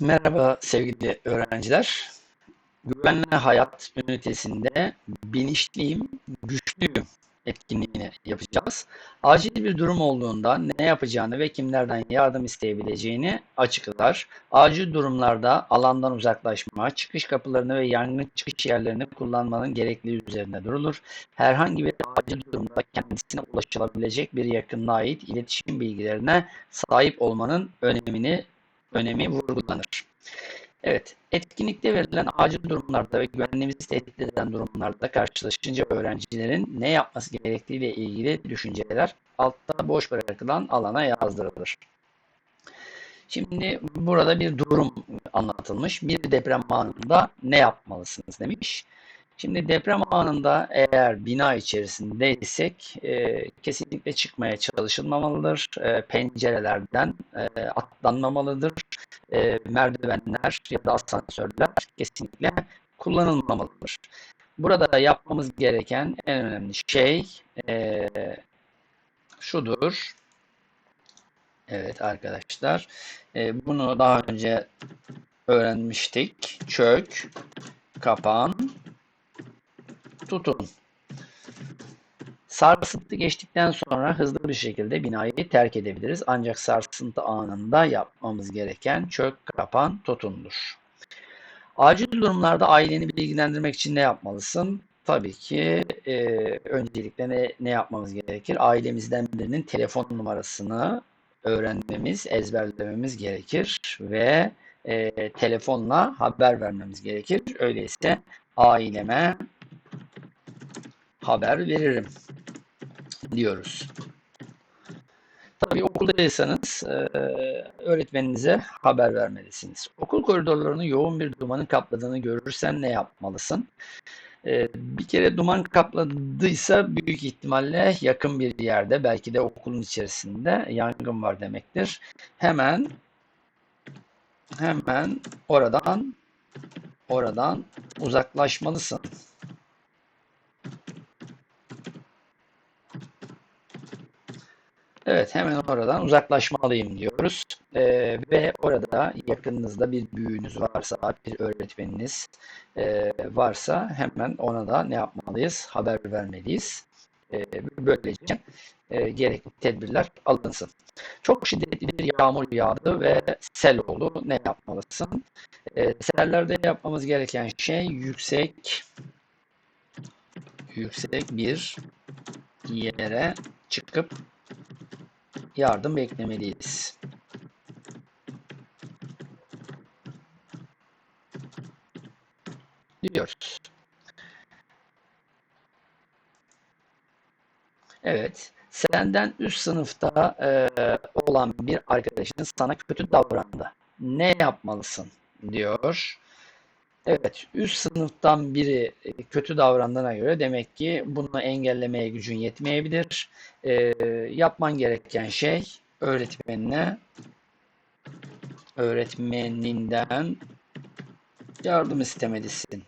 Merhaba sevgili öğrenciler. Güvenli Hayat ünitesinde bilinçliyim, güçlüyüm etkinliğini yapacağız. Acil bir durum olduğunda ne yapacağını ve kimlerden yardım isteyebileceğini açıklar. Acil durumlarda alandan uzaklaşma, çıkış kapılarını ve yangın çıkış yerlerini kullanmanın gerekli üzerine durulur. Herhangi bir acil durumda kendisine ulaşılabilecek bir yakınına ait iletişim bilgilerine sahip olmanın önemini önemi vurgulanır. Evet, etkinlikte verilen acil durumlarda ve güvenliğimizi tehdit eden durumlarda karşılaşınca öğrencilerin ne yapması gerektiğiyle ilgili düşünceler altta boş bırakılan alana yazdırılır. Şimdi burada bir durum anlatılmış. Bir deprem anında ne yapmalısınız demiş. Şimdi deprem anında eğer bina içerisindeysek e, kesinlikle çıkmaya çalışılmamalıdır. E, pencerelerden e, atlanmamalıdır. E, merdivenler ya da asansörler kesinlikle kullanılmamalıdır. Burada yapmamız gereken en önemli şey e, şudur. Evet arkadaşlar, e, bunu daha önce öğrenmiştik. Çök, kapan, tutun. Sarsıntı geçtikten sonra hızlı bir şekilde binayı terk edebiliriz. Ancak sarsıntı anında yapmamız gereken çök, kapan, tutundur. Acil durumlarda aileni bilgilendirmek için ne yapmalısın? Tabii ki e, öncelikle ne, ne yapmamız gerekir? Ailemizden birinin telefon numarasını öğrenmemiz, ezberlememiz gerekir ve e, telefonla haber vermemiz gerekir. Öyleyse aileme haber veririm diyoruz. Tabii okuldaysanız e, öğretmeninize haber vermelisiniz. Okul koridorlarını yoğun bir dumanın kapladığını görürsen ne yapmalısın? E, bir kere duman kapladıysa büyük ihtimalle yakın bir yerde belki de okulun içerisinde yangın var demektir. Hemen hemen oradan oradan uzaklaşmalısın. Evet hemen oradan uzaklaşmalıyım diyoruz. Ee, ve orada yakınınızda bir büyüğünüz varsa, bir öğretmeniniz e, varsa hemen ona da ne yapmalıyız? Haber vermeliyiz. E, böylece e, gerekli tedbirler alınsın. Çok şiddetli bir yağmur yağdı ve sel oldu. Ne yapmalısın? E, sellerde yapmamız gereken şey yüksek yüksek bir yere çıkıp yardım beklemeliyiz. Diyoruz. Evet, senden üst sınıfta e, olan bir arkadaşın sana kötü davrandı. Ne yapmalısın diyor. Evet, üst sınıftan biri e, kötü davrandığına göre demek ki bunu engellemeye gücün yetmeyebilir. E, yapman gereken şey öğretmenine öğretmeninden yardım istemelisin.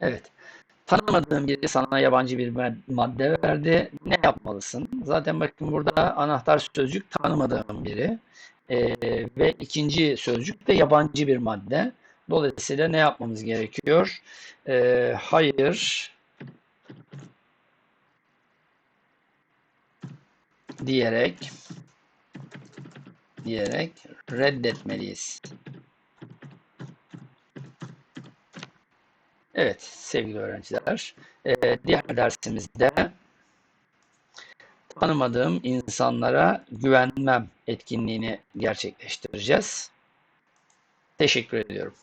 Evet. Tanımadığın biri sana yabancı bir madde verdi. Ne yapmalısın? Zaten bakın burada anahtar sözcük tanımadığın biri. Ee, ve ikinci sözcük de yabancı bir madde. Dolayısıyla ne yapmamız gerekiyor? Ee, hayır diyerek diyerek reddetmeliyiz. Evet sevgili öğrenciler, e, diğer dersimizde tanımadığım insanlara güvenmem etkinliğini gerçekleştireceğiz. Teşekkür ediyorum.